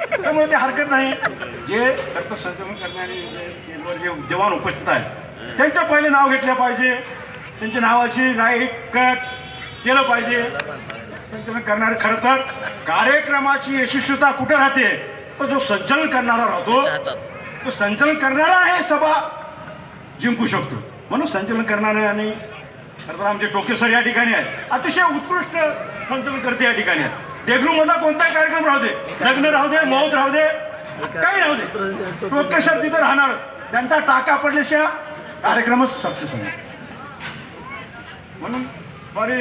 त्यामुळे ते हरकत नाही. जे रक्त संक्रमण करणारे जे जवान उपस्थित आहेत त्यांचं पहिले नाव घेतलं पाहिजे. त्यांच्या नावाची लाईक केलं पाहिजे. संचलन करणारे खरं तर कार्यक्रमाची यशस्वीता कुठे राहते? तर जो संचलन करणारा राहतो तो संचलन करणारा हे सभा जिंकू शकतो. म्हणून संचलन करणारे आणि खरं तर आमचे टोके सर या ठिकाणी आहेत. अतिशय उत्कृष्ट संचलन करते या ठिकाणी आहेत. मधला कोणताही कार्यक्रम राहू दे. लग्न राहू दे मौत राहू दे काही राहू दे. टोके तिथं राहणार. त्यांचा टाका पडल्याशिवाय कार्यक्रमच सक्सेस होणार. म्हणून बरे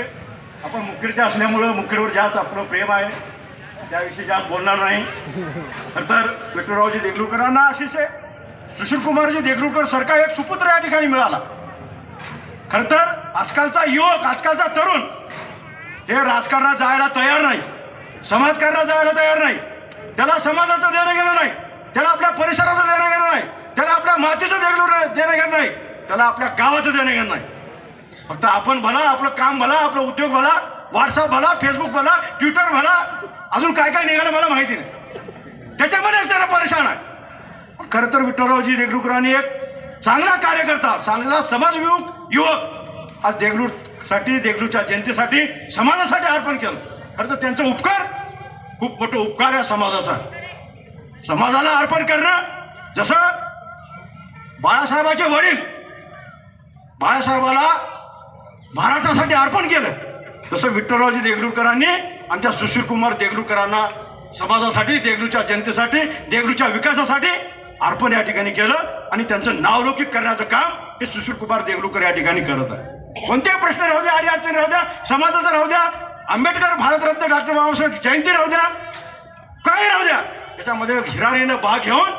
आपण मुखेडचे असल्यामुळं मुखेडवर जास्त आपलं प्रेम आहे. त्याविषयी जास्त बोलणार नाही. तर विठ्ठलरावजी देगलूरकरांना अशीच आहे सुशीलकुमारजी देगलूरकर सरकार एक सुपुत्र या ठिकाणी मिळाला. खरं तर आजकालचा युवक आजकालचा तरुण हे राजकारणात जायला तयार नाही. समाजकारणात जायला तयार नाही. त्याला समाजाचं देणं घेणं नाही. त्याला आपल्या परिसराचं देणं घेणं नाही. त्याला आपल्या मातीचं देणं देणं घेणं नाही. त्याला आपल्या गावाचं देणं घेणं नाही. फक्त आपण भला आपलं काम भला आपलं उद्योग भला व्हॉट्सअप भला फेसबुक भला ट्विटर भला. अजून काय काय निघालं मला माहिती नाही. त्याच्यामध्येच त्यांना परेशान आहे. खरं तर विठ्ठलरावजी देगलूकरांनी एक चांगला कार्यकर्ता चांगला समाजविमुख युवक. आज देगलूरसाठी देगलूरच्या जनतेसाठी समाजासाठी अर्पण केलं. खरं तर त्यांचा उपकार? खूप मोठं उपकार आहे समाजाचा. समाजाला अर्पण करणं जसं बाळासाहेबाचे वडील बाळासाहेबाला महाराष्ट्रासाठी अर्पण केलं तसं विठ्ठलरावजी देगलूरकरांनी आमच्या सुशीलकुमार देगलूरकरांना समाजासाठी देगलूरच्या जनतेसाठी देगलूरच्या विकासासाठी अर्पण या ठिकाणी केलं आणि त्यांचं नावलौकिक करण्याचं काम हे सुशीलकुमार देगलूरकर या ठिकाणी करत आहे कोणतेही प्रश्न राहू द्या अडी अडचणी राहू द्या समाजाचा राहू द्या आंबेडकर भारतरत्न डॉक्टर बाबासाहेब जयंती राहू द्या. काय राहू द्या? त्याच्यामध्ये हिरारीनं भाग घेऊन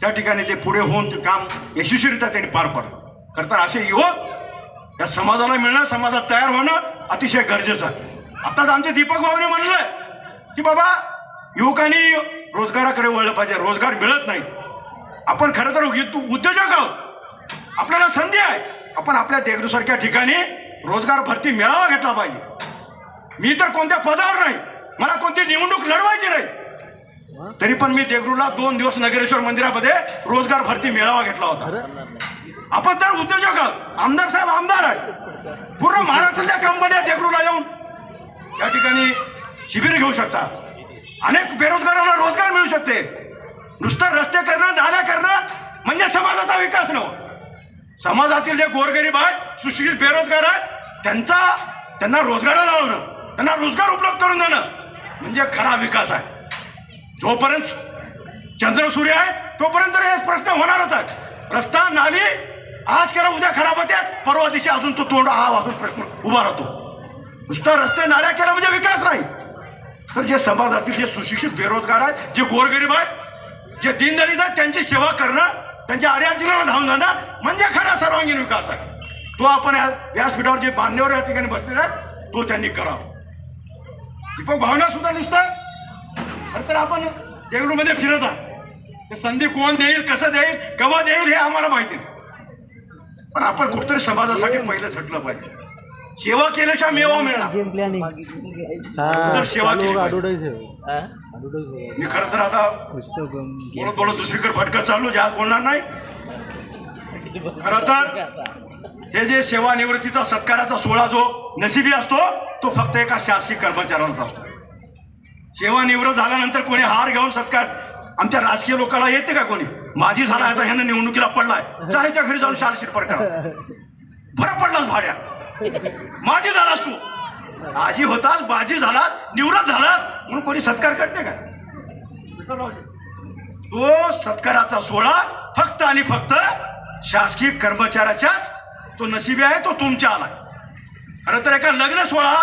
त्या ठिकाणी ते पुढे होऊन ते काम यशस्वीरित्या त्यांनी पार पाडलं. खरं तर असे युवक या समाजाला मिळणं समाजात तयार होणं अतिशय गरजेचं आहे. आताच आमचे दीपक भाऊने म्हणलं की बाबा युवकांनी रोजगाराकडे वळलं पाहिजे. रोजगार मिळत नाही. आपण खरं तर उद्योजक आहोत. आपल्याला संधी आहे. आपण आपल्या देगलूसारख्या ठिकाणी रोजगार भरती मेळावा घेतला पाहिजे. मी तर कोणत्या पदावर नाही. मला कोणती निवडणूक लढवायची नाही. तरी पण मी देगरूला दोन दिवस नगरेश्वर मंदिरामध्ये रोजगार भरती मेळावा घेतला होता. आपण तर उद्योजक आहोत. आमदार साहेब आमदार आहे पूर्ण महाराष्ट्रातल्या कंपन्या देगरूला येऊन या ठिकाणी शिबिर घेऊ शकता अनेक बेरोजगारांना रोजगार मिळू शकते. नुसतं रस्ते करणं नाल्या करणं म्हणजे समाजाचा विकास न समाजातील जे गोरगरीब आहेत सुशिक्षित बेरोजगार आहेत त्यांचा त्यांना रोजगाराला लावणं. त्यांना रोजगार उपलब्ध करून देणं म्हणजे खरा विकास आहे. जोपर्यंत चंद्र सूर्य आहे तोपर्यंत हे प्रश्न होणारच आहेत रस्ता नाली आज करा उद्या खराब होते परवा दिवशी अजून तो तोंड हा वाजून प्रश्न उभा राहतो. नुसतं रस्ते नाल्या केला म्हणजे विकास नाही. तर जे समाजातील जे सुशिक्षित बेरोजगार आहेत जे गोरगरीब आहेत जे दीनदलित आहेत त्यांची सेवा करणं त्यांच्या अडचणीला धावून जाणं म्हणजे खरा सर्वांगीण विकास आहे. तो आपण या व्यासपीठावर जे बांधण्यावर या ठिकाणी बसलेला आहे तो त्यांनी करावा. दीपक भावना सुद्धा नुसतं. खरं तर आपण देगलूरमध्ये फिरत आहात. ते संधी कोण देईल कसं देईल केव्हा देईल हे आम्हाला माहिती नाही. पण आपण कुठतरी समाजासाठी पहिलं झटलं पाहिजे. सेवा केल्याशिवाय मेवा मिळणार. सेवा केली मी खरं तर आता बोलत बोलत दुसरीकडे भटकत चाललो जास्त बोलणार नाही. खरं तर हे जे सेवानिवृत्तीचा सत्काराचा सोहळा जो नशिबी असतो तो फक्त एका शासकीय कर्मचाऱ्यांचा असतो. सेवानिवृत्त झाल्यानंतर कोणी हार घेऊन सत्कार आमच्या राजकीय लोकांना येते का कोणी? माझी झाला आता ह्यानं निवडणुकीला पडलाय. जायच्या घरी जाऊन शाल शिरपट करा. फरक पडलाच भाड्या. माझी झालास तू. आजी होतास बाजी झालास निवृत्त झालास म्हणून कोणी सत्कार करते का? तो सत्काराचा सोहळा फक्त आणि फक्त शासकीय कर्मचाऱ्याच्याच तो नशिबी आहे तो तुमच्या आला खरं तर एका लग्न सोहळा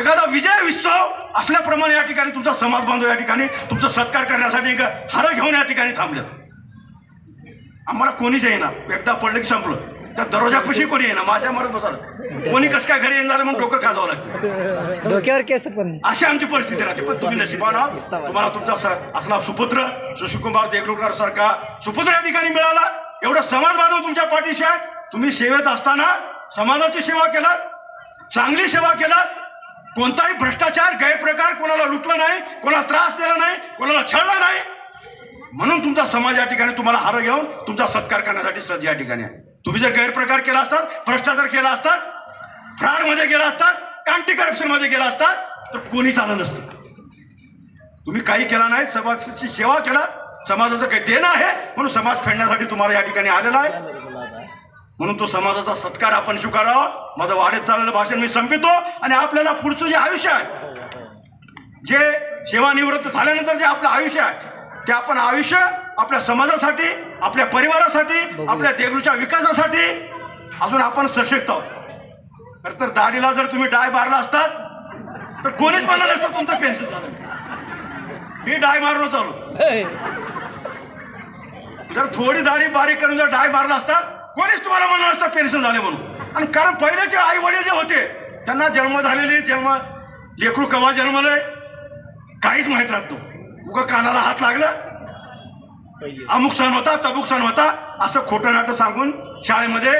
एखादा विजय उत्सव असल्याप्रमाणे या ठिकाणी तुमचा समाज बांधव या ठिकाणी तुमचा सत्कार करण्यासाठी एक हार घेऊन या ठिकाणी थांबले आम्हाला कोणीच येईना. एकदा पडलं की संपलं. त्या दरवाजापाशी कोणी येईना. माझ्या मरत बसाल कोणी कसं काय घरी येणार म्हणून डोकं खाजावं लागतं? डोक्यावर केस पण. अशी आमची परिस्थिती राहते. पण तुम्ही नशिबान तुम्हाला तुमचा असला सुपुत्र सुशीलकुमार देगलूरकर सारखा सुपुत्र या ठिकाणी मिळाला. एवढं समाज बांधव तुमच्या पाठीशी आहे. तुम्ही सेवेत असताना समाजाची सेवा केलात चांगली सेवा केलात कोणताही भ्रष्टाचार गैरप्रकार कोणाला लुटला नाही कोणाला त्रास दिला नाही कोणाला छळला नाही. म्हणून तुमचा समाज या ठिकाणी तुम्हाला हार घेऊन तुमचा सत्कार करण्यासाठी सज्ज या ठिकाणी आहे. तुम्ही जर गैरप्रकार केला असतात भ्रष्टाचार केला असतात फ्रॉडमध्ये गेला असतात अँटी करप्शनमध्ये गेला असतात तर कोणी चाललं नसतं. तुम्ही काही केला नाही समाजाची सेवा केला समाजाचं काही देणं आहे म्हणून समाज फेडण्यासाठी तुम्हाला या ठिकाणी आलेला आहे. म्हणून तो समाजाचा सत्कार आपण स्वीकारावा. माझं वाढत चाललेलं भाषण मी संपितो आणि आपल्याला पुढचं जे आयुष्य आहे जे सेवानिवृत्त झाल्यानंतर जे आपलं आयुष्य आहे ते आपण आयुष्य आपल्या समाजासाठी आपल्या परिवारासाठी आपल्या देगलूच्या विकासासाठी अजून आपण सशक्त आहोत. खरं तर दाढीला जर तुम्ही डाय मारला असतात तर कोणीच म्हणलं नसतं तुमचं पेन्शन झालं. मी डाय मारून चालू जर थोडी दाढी बारीक करून जर डाय मारला असतात कोणीच तुम्हाला म्हणलं नसतं पेन्शन झाले म्हणून. आणि कारण पहिलेचे आई वडील जे होते त्यांना जन्म झालेली जन्म लेकरू केव्हा जन्मलंय काहीच माहीत राहत नव्हतं. उगा कानाला हात लागला अमुक सण होता तमुक सण होता असं खोटं नाटं सांगून शाळेमध्ये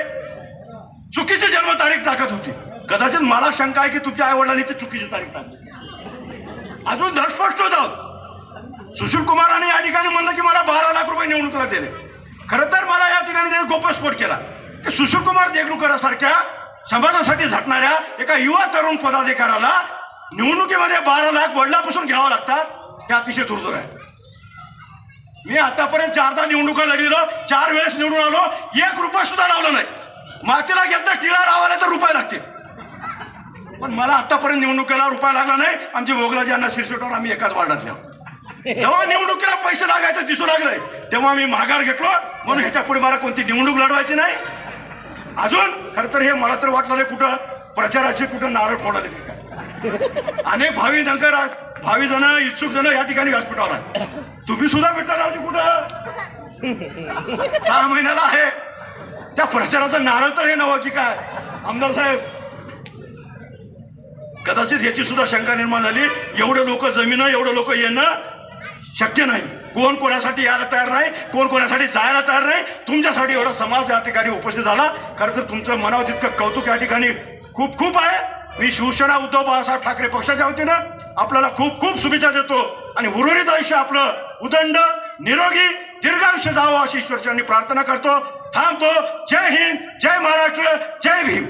चुकीची जन्मतारीख टाकत होती. कदाचित मला शंका आहे की तुमच्या आई वडिलांनी ती चुकीची तारीख टाकली. अजून धडस्पष्ट होत. आहोत सुशील कुमारांनी या ठिकाणी म्हणलं की मला बारा लाख रुपये निवडणुकीला दिले. खरं तर मला या ठिकाणी त्यांनी गोपस्फोट केला. की सुशील कुमार देगलूकरासारख्या समाजासाठी झटणाऱ्या एका युवा तरुण पदाधिकाऱ्याला निवडणुकीमध्ये बारा लाख वडिलापासून घ्यावं लागतात हे अतिशय दुर्दैव आहे. मी आतापर्यंत चारदा निवडणुका लढलो चार वेळेस निवडून आलो एक रुपया सुद्धा लावला नाही. मातीला गेलं तर टिळा लावायला तर रुपये लागतील. पण मला आतापर्यंत निवडणुकीला रुपया लागला नाही. आमचे भोगलाजी यांना शिरसोटावर आम्ही एकाच वार्डात आहोत. जेव्हा निवडणुकीला पैसे लागायचं दिसू लागले तेव्हा मी माघार घेतलो. म्हणून ह्याच्या पुढे मला कोणती निवडणूक लढवायची नाही. अजून खर तर हे मला तर वाटलं नाही कुठं प्रचाराचे कुठं नारळ फोडाले अनेक भावी नगर भावी जण इच्छुक जण या ठिकाणी व्यासपीठावर तुम्ही सुद्धा भेटणार कुठं? सहा महिन्याला आहे. त्या प्रचाराचं नारळ तर हे नवं की काय? आमदार साहेब कदाचित याची सुद्धा शंका निर्माण झाली. एवढे लोक जमीन एवढे लोक येणं शक्य नाही. कोण कोणासाठी यायला तयार नाही कोण कोणासाठी जायला तयार नाही तुमच्यासाठी एवढा समाज या ठिकाणी उपस्थित झाला. खरं तर तुमचं मनावर तितकं कौतुक या ठिकाणी खूप खूप आहे. मी शिवसेना उद्धव बाळासाहेब ठाकरे पक्षाच्या वतीनं आपल्याला खूप खूप शुभेच्छा देतो. आणि उर्वरित आयुष्य आपलं उदंड निरोगी दीर्घायुष्य जावं अशी ईश्वरचरणी प्रार्थना करतो. थांबतो. जय हिंद जय महाराष्ट्र जय भीम.